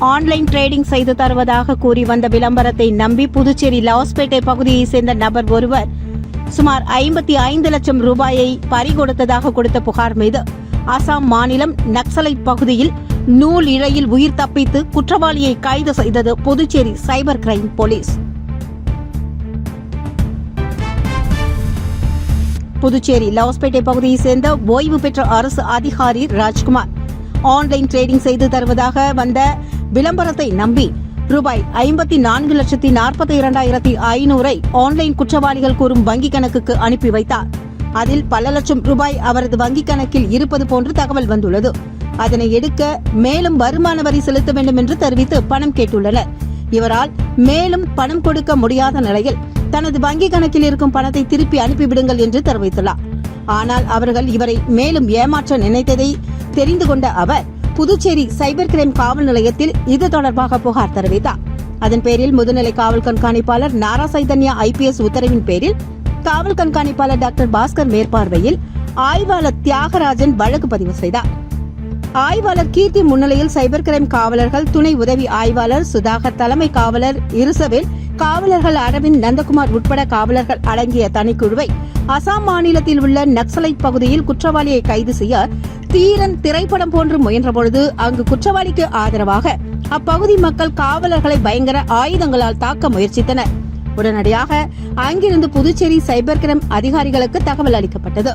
Online trading செய்து தருவதாக கூறி வந்த விளம்பரத்தை நம்பி புதுச்சேரி லாஸ்பேட்டை பகுதியைச் சேர்ந்த நபர் ஒருவர் சுமார் ஐம்பத்தி ஐந்து லட்சம் ரூபாயை பறிகொடுத்ததாக கொடுத்த புகார் மீது அசாம் மாநிலம் நக்சலைட் பகுதியில் நூல் இழையில் உயிர் தப்பித்து குற்றவாளியை கைது செய்தது Puducherry cyber crime police. Puducherry Lawspet பகுதியைச் சேர்ந்த ஓய்வு பெற்ற அரசு அதிகாரி ராஜ்குமார். ஆன்லைன் ட்ரேடிங் செய்து தருவதாக வந்த விளம்பரத்தை நம்பி ரூபாய் ஐம்பத்தி நான்கு லட்சத்தி நாற்பத்தி இரண்டாயிரத்தி ஐநூறை ஆன்லைன் குற்றவாளிகள் கூறும் வங்கிக் கணக்குக்கு அனுப்பி வைத்தார். அதில் பல லட்சம் ரூபாய் அவரது வங்கிக் கணக்கில் இருப்பது போன்று தகவல் வந்துள்ளது. அதனை எடுக்க மேலும் வருமான வரி செலுத்த வேண்டும் என்று தெரிவித்து பணம் கேட்டுள்ளனர். இவரால் மேலும் பணம் கொடுக்க முடியாத நிலையில் தனது வங்கிக் கணக்கில் இருக்கும் பணத்தை திருப்பி அனுப்பிவிடுங்கள் என்று தெரிவித்துள்ளார். ஆனால் அவர்கள் இவரை மேலும் ஏமாற்ற நினைத்ததை தெரிந்து கொண்ட அவர் புதுச்சேரி சைபர் கிரைம் காவல் நிலையத்தில் இது தொடர்பாக புகார் தெரிவித்தார். அதன் பேரில் முதுநிலை காவல் கண்காணிப்பாளர் நாரா சைதன்யா ஐபிஎஸ் உத்தரவின் பேரில் காவல் கண்காணிப்பாளர் டாக்டர் பாஸ்கர் மேற்பார்வையில் ஆய்வாளர் தியாகராஜன் வழக்கு பதிவு செய்தார். ஆய்வாளர் கீர்த்தி முன்னிலையில் சைபர் கிரைம் காவலர்கள் துணை உதவி ஆய்வாளர் சுதாகர் தலைமை காவலர் இருசவேல் காவலர்கள் அரவிந்த் நந்தகுமார் உட்பட காவலர்கள் அடங்கிய தனிக்குழுவை அசாம் மாநிலத்தில் உள்ள நக்சலைட் பகுதியில் குற்றவாளியை கைது செய்ய தீரன் திரைப்படம் போன்று முயன்றபொழுது அங்கு குற்றவாளிக்கு ஆதரவாக அப்பகுதி மக்கள் காவலர்களை பயங்கர ஆயுதங்களால் தாக்க முயற்சித்தனர். உடனடியாக அங்கிருந்து புதுச்சேரி சைபர் கிரைம் அதிகாரிகளுக்கு தகவல் அளிக்கப்பட்டது.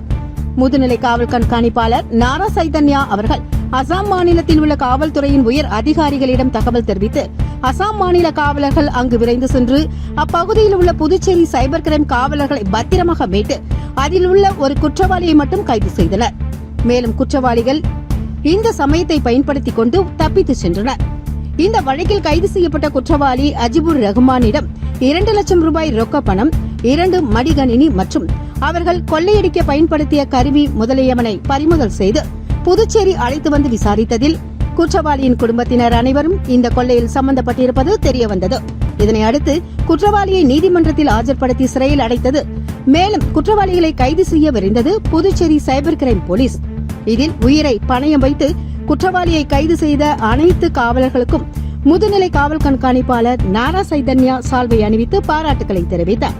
முதுநிலை காவல் கண்காணிப்பாளர் நாரா சைதன்யா அவர்கள் அசாம் மாநிலத்தில் உள்ள காவல்துறையின் உயர் அதிகாரிகளிடம் தகவல் தெரிவித்து அசாம் மாநில காவலர்கள் அங்கு விரைந்து சென்று அப்பகுதியில் உள்ள புதுச்சேரி சைபர் கிரைம் காவலர்களை பத்திரமாக மீட்டு அதில் உள்ள ஒரு குற்றவாளியை மட்டும் கைது செய்தனர். மேலும் குற்றவாளிகள் இந்த சமயத்தை பயன்படுத்திக் கொண்டு தப்பித்து சென்றனர். இந்த வழக்கில் கைது செய்யப்பட்ட குற்றவாளி அஜிபுர் ரஹ்மானிடம் இரண்டு லட்சம் ரூபாய் ரொக்க பணம் இரண்டு மடிகணினி மற்றும் அவர்கள் கொள்ளையடிக்க பயன்படுத்திய கருவி முதலியவனை பறிமுதல் செய்து புதுச்சேரி அழைத்து வந்து விசாரித்ததில் குற்றவாளியின் குடும்பத்தினர் அனைவரும் இந்த கொள்ளையில் சம்பந்தப்பட்டிருப்பது தெரியவந்தது. இதனை அடுத்து குற்றவாளியை நீதிமன்றத்தில் ஆஜர்படுத்தி சிறையில் அடைத்தது. மேலும் குற்றவாளிகளை கைது செய்ய விரைந்தது புதுச்சேரி சைபர் கிரைம் போலீஸ். இதில் உயிரை பணயம் வைத்து குற்றவாளியை கைது செய்த அனைத்து காவலர்களுக்கும் முதுநிலை காவல் கண்காணிப்பாளர் நாரா சைதன்யா சால்வை அணிவித்து பாராட்டுகளை தெரிவித்தார்.